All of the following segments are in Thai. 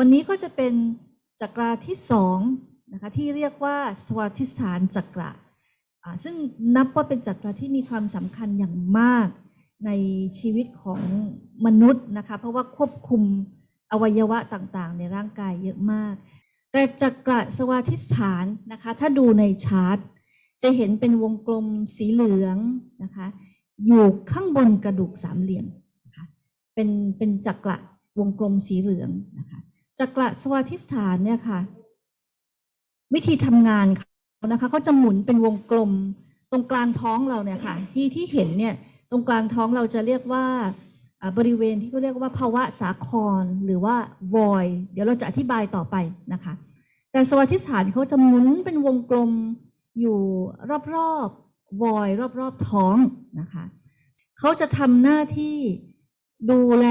วันนี้ก็จะเป็นจักราที่สองนะคะที่เรียกว่าสวาทิสถานจักระอ่าซึ่งนับว่าเป็นจักระที่มีความสำคัญอย่างมากในชีวิตของมนุษย์นะคะเพราะว่าควบคุมอวัยวะต่างๆ ในร่างกายเยอะมาก แต่จักระสวาทิสถานนะคะถ้าดูในชาร์ตจะเห็นเป็นวงกลมสีเหลืองนะคะอยู่ข้างบนกระดูกสามเหลี่ยมนะคะเป็นเป็นจักระวงกลมสีเหลืองนะคะ จักรสวาทิสถานเนี่ยค่ะ วิธีทำงานเขานะคะเขาจะหมุนเป็นวงกลม ตรงกลางท้องเราเนี่ยค่ะ ที่ที่เห็นเนี่ย ตรงกลางท้องเราจะเรียกว่าอ่าบริเวณที่เขาเรียกว่าภาวะสาครหรือว่า void เดี๋ยวเราจะอธิบายต่อไปนะคะ แต่สวัสดิฐานเขาจะหมุนเป็นวงกลมอยู่รอบๆ void รอบๆท้องนะคะเขาจะทำหน้าที่ดูแล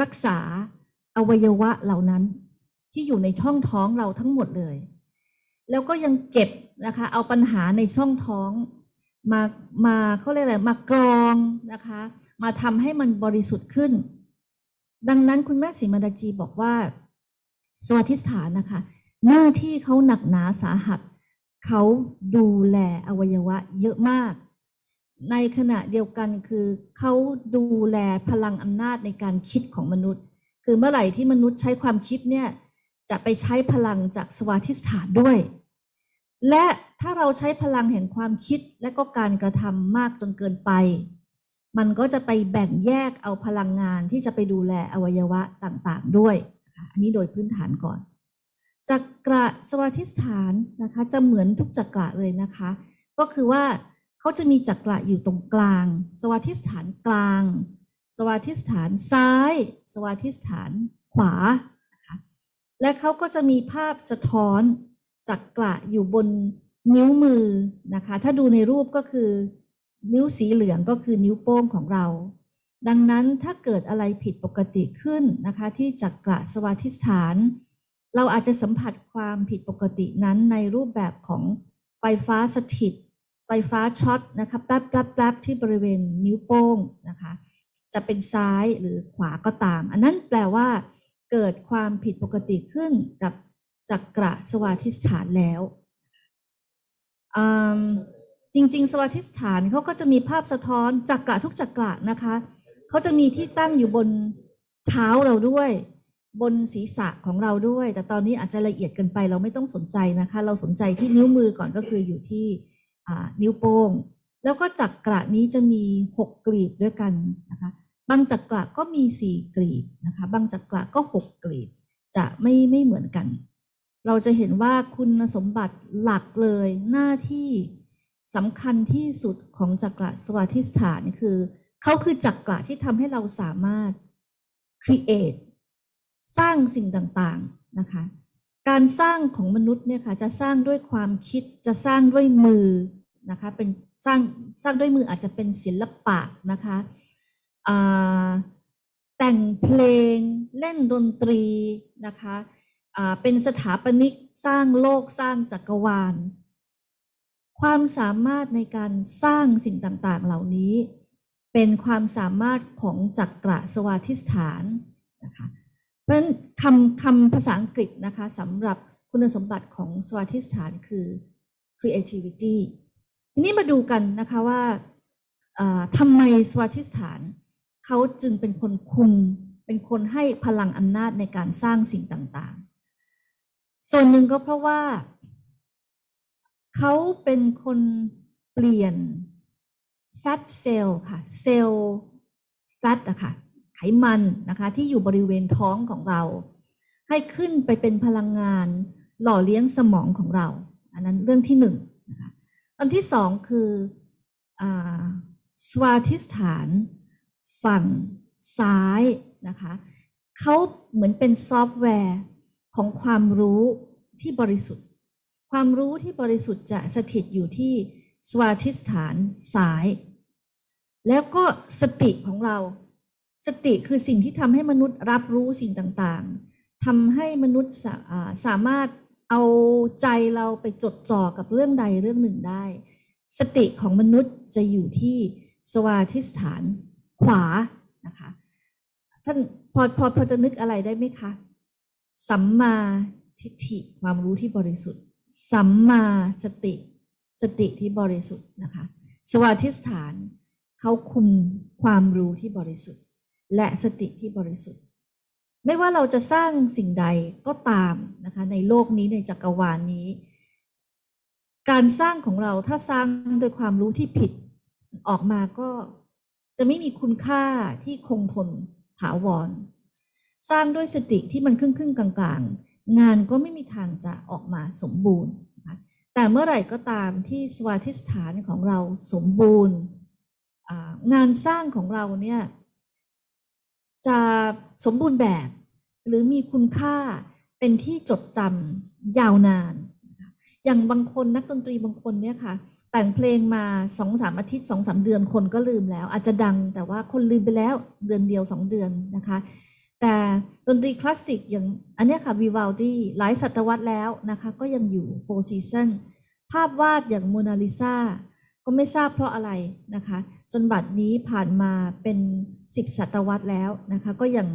รักษา อวัยวะเหล่านั้นที่อยู่ในช่องท้องเราทั้งหมดเลย แล้วก็ยังเก็บนะคะ เอาปัญหาในช่องท้องมามาเขาเรียกอะไรมากรองนะคะ มาทำให้มันบริสุทธิ์ขึ้น ดังนั้นคุณแม่ศรีมาดาจีบอกว่า สวัสดิฐานนะคะ หน้าที่เขาหนักหนาสาหัส เขาดูแลอวัยวะเยอะมาก ในขณะเดียวกันคือเขาดูแลพลังอำนาจในการคิดของมนุษย์ คือเมื่อไหร่ที่มนุษย์ใช้ความคิดเนี่ยจะไปใช้พลังจากสวาทิสถานด้วย และถ้าเราใช้พลังแห่งความคิดและก็การกระทำมากจนเกินไป มันก็จะไปแบ่งแยกเอาพลังงานที่จะไปดูแลอวัยวะต่างๆด้วย อันนี้โดยพื้นฐานก่อนจักระสวาทิสถานนะคะจะเหมือนทุกจักระเลยนะคะ ก็คือว่าเขาจะมีจักระอยู่ตรงกลาง สวาทิสถานกลาง สวาทิสถานซ้าย สวาทิสถานขวานะคะและเขาก็จะมีภาพสะท้อนจักระอยู่บนนิ้วมือนะคะ ถ้าดูในรูปก็คือ นิ้วสีเหลืองก็คือนิ้วโป้งของเรา ดังนั้นถ้าเกิดอะไรผิดปกติขึ้นนะคะ ที่จักระสวาทิสถาน เราอาจจะสัมผัสความผิดปกตินั้นในรูปแบบของไฟฟ้าสถิต ไฟฟ้าช็อตนะคะแป๊บแป๊บแป๊บที่บริเวณนิ้วโป้งนะคะ จะเป็นซ้ายหรือขวาก็ตาม อันนั้นแปลว่า เกิดความผิดปกติขึ้นกับจักระสวาทิสถานแล้วจริง ๆ สวาทิสถานเขาก็จะมีภาพสะท้อนจักระทุกจักระนะคะเขาจะมีที่ตั้งอยู่บนเท้าเราด้วย บนศีรษะของเราด้วย แต่ตอนนี้อาจจะละเอียดเกินไปเราไม่ต้องสนใจนะคะ เราสนใจที่นิ้วมือก่อนก็คืออยู่ที่นิ้วโป้ง แล้วก็จักระนี้จะมีหกกลีบด้วยกันนะคะบางจักระก็มีสี่กลีบนะคะบางจักระก็หกกลีบ จะไม่ไม่เหมือนกัน เราจะเห็นว่าคุณสมบัติหลักเลยหน้าที่สำคัญที่สุดของจักระสวาทิสถานคือเขาคือจักระที่ทำให้เราสามารถ create สร้างสิ่งต่างๆนะคะการสร้างของมนุษย์เนี่ยค่ะจะสร้างด้วยความคิดจะสร้างด้วยมือนะคะเป็น สร้างสร้างด้วยมืออาจจะเป็นศิลปะนะคะแต่งเพลงเล่นดนตรีนะคะเป็นสถาปนิกสร้างโลกสร้างจักรวาล ความสามารถในการสร้างสิ่งต่างๆเหล่านี้ เป็นความสามารถของจักระสวาทิสถานนะคะเพราะฉะนั้นคำคำภาษาอังกฤษนะคะสำหรับคุณสมบัติของสวาทิสถานคือ creativity ทีนี้มาดูกันนะคะว่าอ่าทำไมสวาทิสถานเขาจึงเป็นคนคุม เป็นคนให้พลังอำนาจในการสร้างสิ่งต่างๆ ส่วนหนึ่งก็เพราะว่าเขาเป็นคนเปลี่ยน fat cell ค่ะเซลล์ fat อะค่ะไขมันนะคะที่อยู่บริเวณท้องของเรา ให้ขึ้นไปเป็นพลังงานหล่อเลี้ยงสมองของเรา อันนั้นเรื่องที่หนึ่ง อันที่สองคืออสวาทิสถานฝั่งซ้ายนะคะเขาเหมือนเป็นซอฟต์แวร์ของความรู้ที่บริสุทธิ์ ความรู้ที่บริสุทธิ์จะสถิตอยู่ที่สวาทิสถานซ้าย แล้วก็สติของเรา สติคือสิ่งที่ทำให้มนุษย์รับรู้สิ่งต่างๆทำให้มนุษย์สาสามารถ เอาใจเราไปจดจ่อกับเรื่องใดเรื่องหนึ่งได้ สติของมนุษย์จะอยู่ที่สวาทิสถานขวานะคะท่านพอพอพอจะนึกอะไรได้ไหมคะ สัมมาทิฏฐิความรู้ที่บริสุทธิ์ สัมมาสติ สติที่บริสุทธิ์นะคะ สวาธิสถานเขาคุมความรู้ที่บริสุทธิ์ และสติที่บริสุทธิ์ ไม่ว่าเราจะสร้างสิ่งใดก็ตามนะคะในโลกนี้ในจักรวาลนี้ การสร้างของเราถ้าสร้างโดยความรู้ที่ผิดออกมาก็จะไม่มีคุณค่าที่คงทนถาวร สร้างด้วยสติที่มันครึ่งครึ่งๆกลางๆงานก็ไม่มีทางจะออกมาสมบูรณ์นะะแต่เมื่อไหร่ก็ตามที่สวาธิสถานของเราสมบูรณ์ งานสร้างของเราเนี่ยจะสมบูรณ์แบบ หรือมีคุณค่าเป็นที่จดจำยาวนาน อย่างบางคนนักดนตรีบางคนเนี่ยค่ะ แต่งเพลงมาสองสามอาทิตย์สองสามเดือนคนก็ลืมแล้ว อาจจะดังแต่ว่าคนลืมไปแล้วเดือนเดียวสองเดือนนะคะ แต่ดนตรีคลาสสิกอย่างอันนี้ค่ะวิว a ลดีหลายศตวรรษแล้วนะคะก็ยังอยู่ Four Seasons ภาพวาดอย่างโมนาลิซาก็ไม่ทราบเพราะอะไรนะคะ จนบัดนี้ผ่านมาเป็น10ศตวรรษแล้วนะคะ ก็ยัง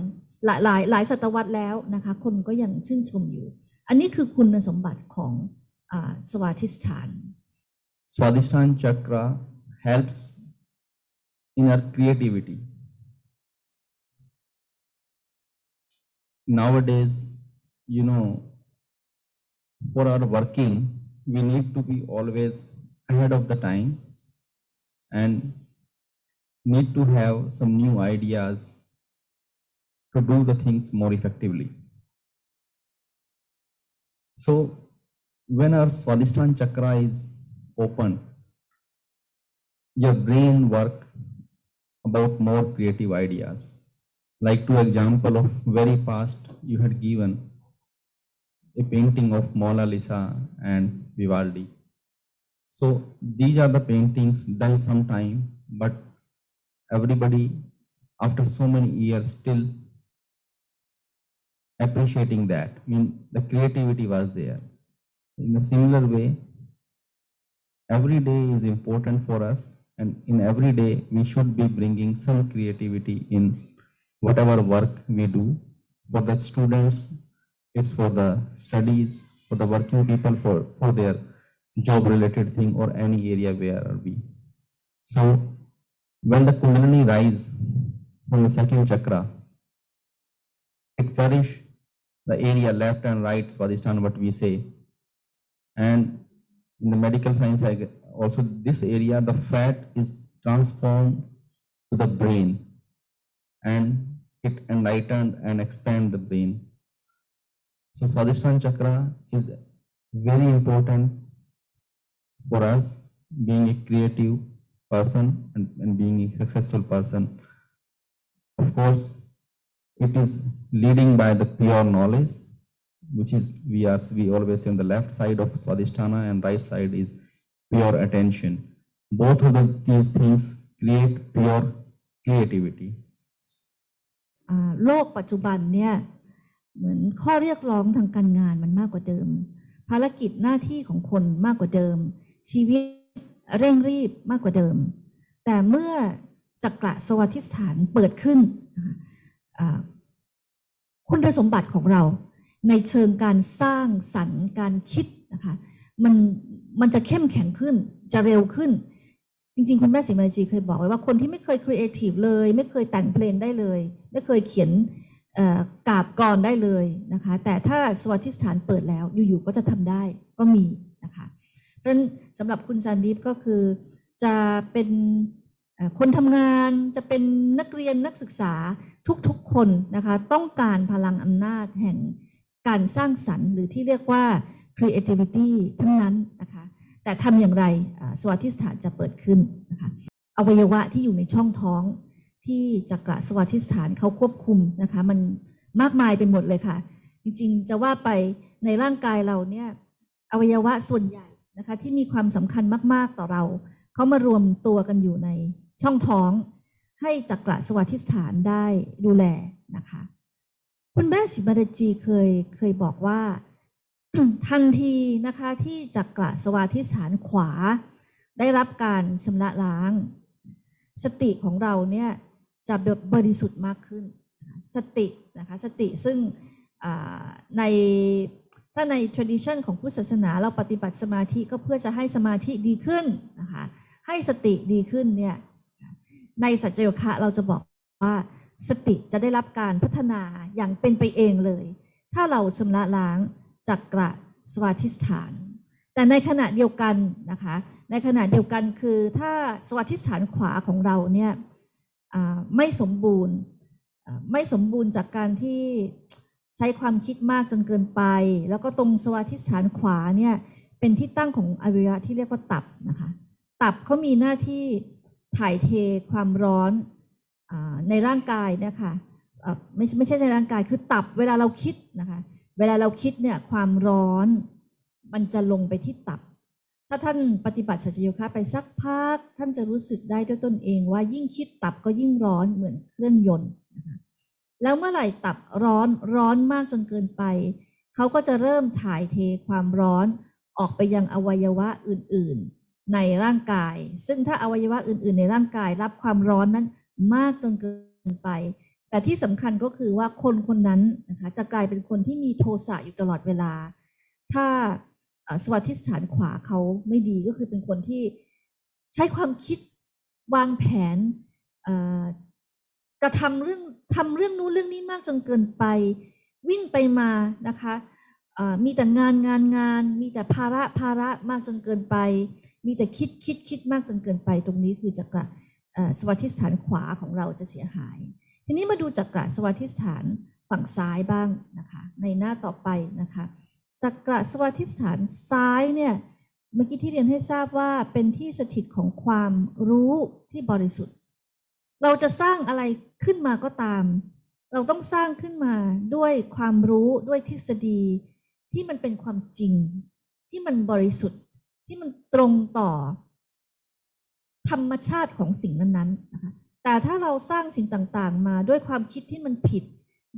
หลายหลายหลายศตวรรษแล้วนะคะ คนก็ยังชื่นชมอยู่ อันนี้คือคุณสมบัติของอสวาธิสถาน Swadhisthana chakra helps in our creativity. Nowadays, you know, for our working, we need to be always ahead of the time and need to have some new ideas to do the things more effectively. So, when our Swadhisthana chakra is open, your brain work about more creative ideas. Like two example of very past, you had given a painting of Mona Lisa and Vivaldi. So these are the paintings done sometime, but everybody after so many years still appreciating that. I mean, the creativity was there. In a similar way, every day is important for us and in every day we should be bringing some creativity in whatever work we do for the students it's for the studies for the working people for for their job related thing or any area where are we so when the kundalini rise from the second chakra it furnish the area left and right swadhisthana what we say. And in the medical science also this area the fat is transformed to the brain and it enlightened and expand the brain. So swadhisthana chakra is very important for us being a creative person and, and being a successful person. Of course it is leading by the pure knowledge which is we are we always say on the left side of swadhisthana and right side is pure attention both of the, these things create pure creativity โลกปัจจุบันเนี่ยเหมือนข้อเรียกร้องทางการงานมันมากกว่าเดิม ภารกิจหน้าที่ของคนมากกว่าเดิม ชีวิตเร่งรีบมากกว่าเดิม แต่เมื่อจักระสวัสดิสถานเปิดขึ้น คุณสมบัติของเรา ในเชิงการสร้างสรรค์การคิดนะคะมันมันจะเข้มแข็งขึ้นจะเร็วขึ้น จริง ๆ คุณแม่สิมาจีเคยบอกไว้ว่าคนที่ไม่เคยครีเอทีฟเลย ไม่เคยแต่งเพลงได้เลย ไม่เคยเขียนกาบกรได้เลยนะคะ แต่ถ้าสวัสดิสถานเปิดแล้วอยู่ๆก็จะทำได้ก็มีนะคะเพราะฉะนั้นสำหรับคุณซันดิฟก็คือจะเป็น คนทำงานจะเป็นนักเรียนนักศึกษาทุกๆคนนะคะต้องการพลังอำนาจแห่งการสร้างสรรค์ หรือที่เรียกว่า creativity ทั้งนั้นนะคะแต่ทำอย่างไรสวัสดิสถานจะเปิดขึ้นนะคะอวัยวะที่อยู่ในช่องท้องที่จักระสวัสดิสถานเขาควบคุมนะคะมันมากมายไปหมดเลยค่ะ จริงๆ จะว่าไปในร่างกายเราเนี่ยอวัยวะส่วนใหญ่นะคะที่มีความสำคัญมากๆต่อเรา เขามารวมตัวกันอยู่ใน ช่องท้อง ให้จักระสวัสดิสถานได้ดูแลนะคะ คุณแม่สิมาดจีเคยเคยบอกว่า ทันทีนะคะที่จักระสวาธิสถานขวา ได้รับการชำระล้าง สติของเราเนี่ยจะบริสุทธิ์มากขึ้น สตินะคะสติซึ่งในถ้าใน tradition ของพุทธศาสนาเราปฏิบัติสมาธิก็เพื่อจะให้สมาธิดีขึ้นนะคะให้สติดีขึ้นเนี่ย ในสัจโยคะเราจะบอกว่าสติจะได้รับการพัฒนาอย่างเป็นไปเองเลย ถ้าเราชำระล้างจักระสวาธิสถาน แต่ในขณะเดียวกันนะคะ ในขณะเดียวกันคือถ้าสวาธิสถานขวาของเราเนี่ยไม่สมบูรณ์ไม่สมบูรณ์จากการที่ใช้ความคิดมากจนเกินไป แล้วก็ตรงสวาธิสถานขวาเนี่ยเป็นที่ตั้งของอวัยวะที่เรียกว่าตับนะคะ ตับเขามีหน้าที่ ถ่ายเทความร้อนอในร่างกายเนะคะอ่าไม่ใช่ไม่ใช่ในร่างกายคือตับเวลาเราคิดนะคะเวลาเราคิดเนี่ยความร้อน มันจะลงไปที่ตับ ถ้าท่านปฏิบัติสัจโยคะไปสักพัก ท่านจะรู้สึกได้ด้วยตนเองว่ายิ่งคิดตับก็ยิ่งร้อนเหมือนเครื่องยนต์นะคะแล้วเมื่อไหร่ตับร้อนร้อนมากจนเกินไป เขาก็จะเริ่มถ่ายเทความร้อนออกไปยังอวัยวะอื่นๆ ในร่างกาย ซึ่งถ้าอวัยวะอื่น ๆ ในร่างกาย รับความร้อนนั้นมากจนเกินไป แต่ที่สำคัญก็คือว่าคนคนนั้นนะคะจะกลายเป็นคนที่มีโทสะอยู่ตลอดเวลา ถ้าสวัสดิสถานขวาเขาไม่ดีก็คือเป็นคนที่ใช้ความคิดวางแผนกระทำเรื่องทำเรื่องนู้นเรื่องนี้มากจนเกินไป วิ่งไปมานะคะ มีแต่งานงานงาน มีแต่ภาระภาระมากจนเกินไป มีแต่คิดคิดคิดมากจนเกินไป ตรงนี้คือจักระสวัสดิสถานขวาของเราจะเสียหาย ทีนี้มาดูจักระสวัสดิสถานฝั่งซ้ายบ้างนะคะในหน้าต่อไปนะคะสักกะสวัสดิสถานซ้ายเนี่ยเมื่อกี้ที่เรียนให้ทราบว่าเป็นที่สถิตของความรู้ที่บริสุทธิ์ เราจะสร้างอะไรขึ้นมาก็ตาม เราต้องสร้างขึ้นมาด้วยความรู้ด้วยทฤษฎี ที่มันเป็นความจริง ที่มันบริสุทธิ์ ที่มันตรงต่อ ธรรมชาติของสิ่งนั้นๆนะคะแต่ถ้าเราสร้างสิ่งต่างๆ มาด้วยความคิดที่มันผิด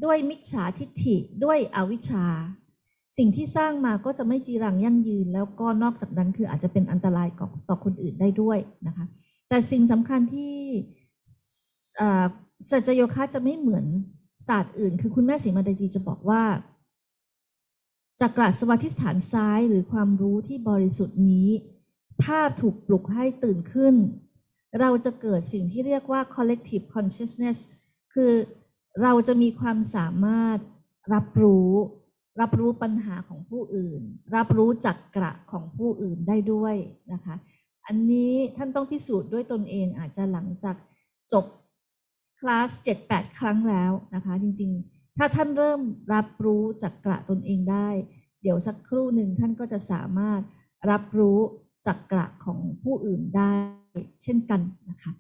ด้วยมิจฉาทิฏฐิด้วยอวิชชา สิ่งที่สร้างมาก็จะไม่จีรังยั่งยืน แล้วก็นอกจากนั้นคืออาจจะเป็นอันตรายต่อต่อคนอื่นได้ด้วยนะคะแต่สิ่งสำคัญที่สัจโยคะจะไม่เหมือนศาสตร์อื่น คือคุณแม่สีมาดาจีจะบอกว่า จักระสวัสดิสถานซ้ายหรือความรู้ที่บริสุทธิ์นี้ ถ้าถูกปลุกให้ตื่นขึ้น เราจะเกิดสิ่งที่เรียกว่า collective consciousness คือเราจะมีความสามารถรับรู้ รับรู้ปัญหาของผู้อื่น รับรู้จักกระของผู้อื่นได้ด้วยนะคะ อันนี้ท่านต้องพิสูจน์ด้วยตนเองอาจจะหลังจากจบคลาส 7-8 ครั้งแล้วนะคะ จริง ๆ ถ้าท่านเริ่มรับรู้จักกระตนเองได้ เดี๋ยวสักครู่หนึ่งท่านก็จะสามารถรับรู้จักกระของผู้อื่นได้เช่นกันนะคะ